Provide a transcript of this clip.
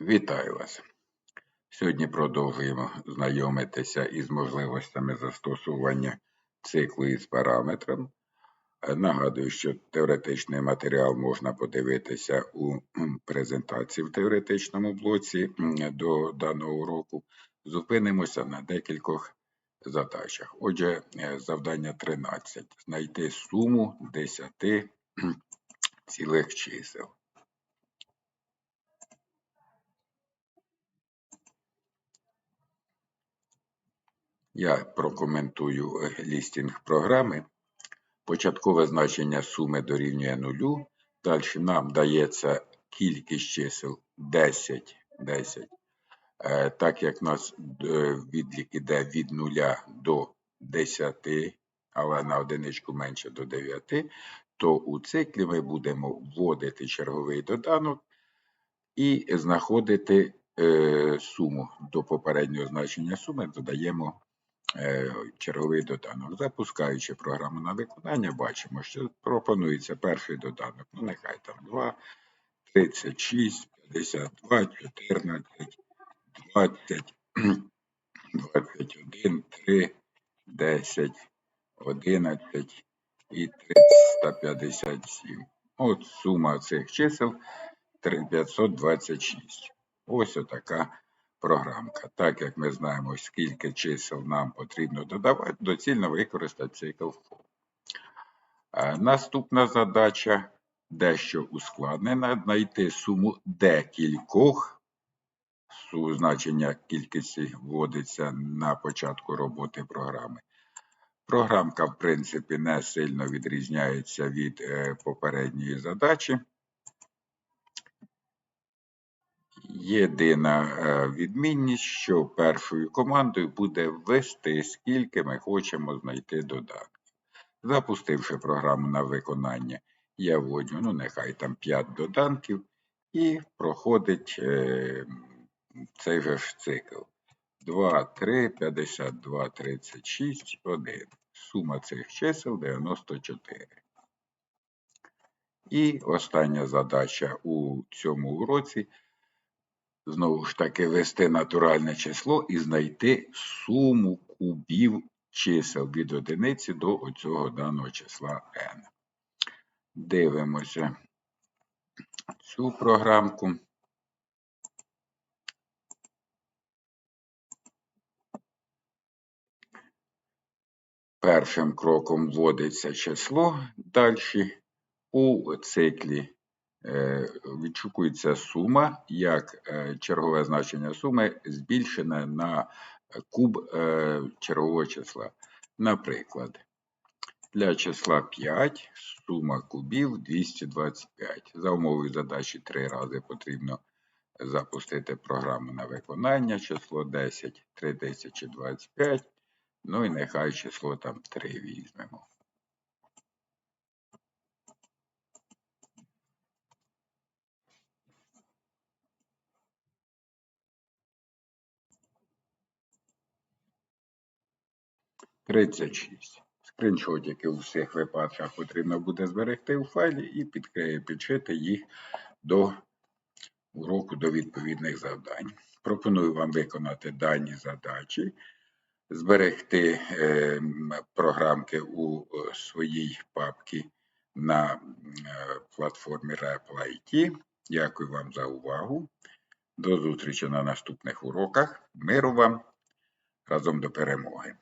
Вітаю вас! Сьогодні продовжуємо знайомитися із можливостями застосування циклу із параметром. Е, Нагадую, що теоретичний матеріал можна подивитися у презентації в теоретичному блоці до даного уроку. Зупинимося на декількох задачах. Отже, е, завдання 13. Знайти суму 10 цілих чисел. Я прокоментую е, лістінг програми. Початкове значення суми дорівнює нулю. Далі нам дається кількість чисел 10. 10. Е, Так як у нас е, відлік іде від 0 до 10, але на одиничку менше до 9, то у циклі ми будемо вводити черговий доданок і знаходити суму до попереднього значення суми, додаємо черговий доданок. Запускаючи програму на виконання, бачимо, що пропонується перший доданок. Ну, нехай там 2, 36, 52, 14, 20, 21, 3, 10, 11 і 357. От сума цих чисел 526. Ось отака програмка. Так як ми знаємо, скільки чисел нам потрібно додавати, доцільно використати цикл for. Наступна задача дещо ускладнена. Знайти суму декількох. Значення кількості вводиться на початку роботи програми. Програмка, в принципі, не сильно відрізняється від е, попередньої задачі. Єдина е, відмінність, що першою командою буде ввести, скільки ми хочемо знайти додатків. Запустивши програму на виконання, я вводжу, ну нехай там 5 доданків, і проходить е, цей же ж цикл. 2, 3, 52, 36, 1. Сума цих чисел 94. І остання задача у цьому уроці знову ж таки ввести натуральне число і знайти суму кубів чисел від одиниці до оцього даного числа n. Дивимося цю програмку. Першим кроком вводиться число, далі у циклі відшукується сума, як е, чергове значення суми збільшене на куб е, чергового числа. Наприклад, для числа 5 сума кубів 225. За умовою задачі 3 рази потрібно запустити програму на виконання, число 10 3025. Ну і нехай число там 3 візьмемо. Тридцять шість. Скріншотики у всіх випадках потрібно буде зберегти у файлі і підшити їх до уроку до відповідних завдань. Пропоную вам виконати дані задачі, зберегти е, програмки у е, своїй папці на е, платформі REPL IT. Дякую вам за увагу. До зустрічі на наступних уроках. Миру вам разом до перемоги!